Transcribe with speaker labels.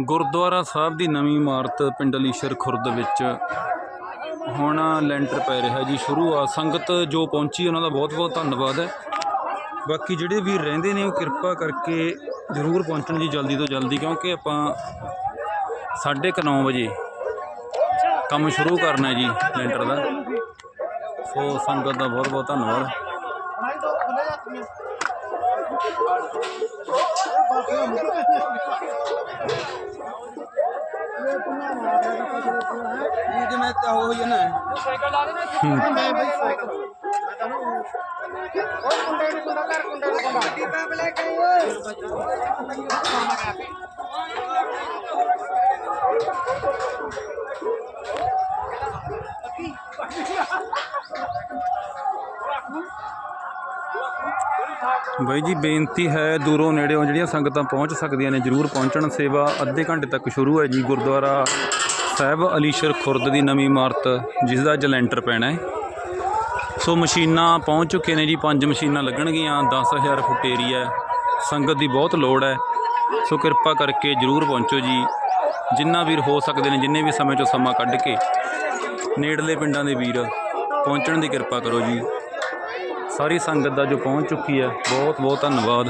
Speaker 1: ਗੁਰਦੁਆਰਾ ਸਾਹਿਬ ਦੀ ਨਵੀਂ ਇਮਾਰਤ ਪਿੰਡ ਅਲੀਸ਼ਰ ਖੁਰਦ ਵਿੱਚ ਹੁਣ ਲੈਂਟਰ ਪੈ ਰਿਹਾ ਜੀ, ਸ਼ੁਰੂ ਆ। ਸੰਗਤ ਜੋ ਪਹੁੰਚੀ, ਉਹਨਾਂ ਦਾ ਬਹੁਤ ਬਹੁਤ ਧੰਨਵਾਦ ਹੈ। ਬਾਕੀ ਜਿਹੜੇ ਵੀ ਰਹਿੰਦੇ ਨੇ, ਉਹ ਕਿਰਪਾ ਕਰਕੇ ਜ਼ਰੂਰ ਪਹੁੰਚਣ ਜੀ ਜਲਦੀ ਤੋਂ ਜਲਦੀ, ਕਿਉਂਕਿ ਆਪਾਂ 9:30 ਵਜੇ ਕੰਮ ਸ਼ੁਰੂ ਕਰਨਾ ਜੀ ਲੈਂਟਰ ਦਾ। ਸੋ ਸੰਗਤ ਦਾ ਬਹੁਤ ਬਹੁਤ ਧੰਨਵਾਦ।
Speaker 2: ਜਿਵੇਂ ਤਾਂ ਹੋ ਹੀ ਨਾ ਮੈਂ ਬਈ ਸਾਈਕਲ ਮੈਂ ਤਾਂ ਨਾ
Speaker 1: ਬਾਈ ਜੀ, ਬੇਨਤੀ ਹੈ, ਦੂਰੋਂ ਨੇੜਿਓਂ ਜਿਹੜੀਆਂ ਸੰਗਤਾਂ ਪਹੁੰਚ ਸਕਦੀਆਂ ਨੇ, ਜਰੂਰ ਪਹੁੰਚਣ। ਸੇਵਾ ਅੱਧੇ ਘੰਟੇ ਤੱਕ ਸ਼ੁਰੂ ਹੈ ਜੀ, ਗੁਰਦੁਆਰਾ ਸਾਹਿਬ ਅਲੀਸ਼ਰ ਖੁਰਦ ਦੀ ਨਵੀਂ ਇਮਾਰਤ, ਜਿਸ ਦਾ ਅੱਜ ਪੈਣਾ ਹੈ। ਸੋ ਮਸ਼ੀਨਾਂ ਪਹੁੰਚ ਚੁੱਕੇ ਨੇ ਜੀ, ਪੰਜ ਮਸ਼ੀਨਾਂ ਲੱਗਣਗੀਆਂ 10000 ਫੁੱਟ ਏਰੀਆ ਹੈ। ਸੰਗਤ ਦੀ ਬਹੁਤ ਲੋੜ ਹੈ। ਸੋ ਕਿਰਪਾ ਕਰਕੇ ਜਰੂਰ ਪਹੁੰਚੋ ਜੀ। ਜਿੰਨਾ ਵੀਰ ਹੋ ਸਕਦੇ ਨੇ, ਜਿੰਨੇ ਵੀ ਸਮੇਂ ਚੋਂ ਸਮਾਂ ਕੱਢ ਕੇ, ਨੇੜਲੇ ਪਿੰਡਾਂ ਦੇ ਵੀਰ, ਪਹੁੰਚਣ ਦੀ ਕਿਰਪਾ ਕਰੋ ਜੀ। ਸਾਰੀ ਸੰਗਤ ਦਾ ਜੋ ਪਹੁੰਚ ਚੁੱਕੀ ਹੈ ਬਹੁਤ ਬਹੁਤ ਧੰਨਵਾਦ।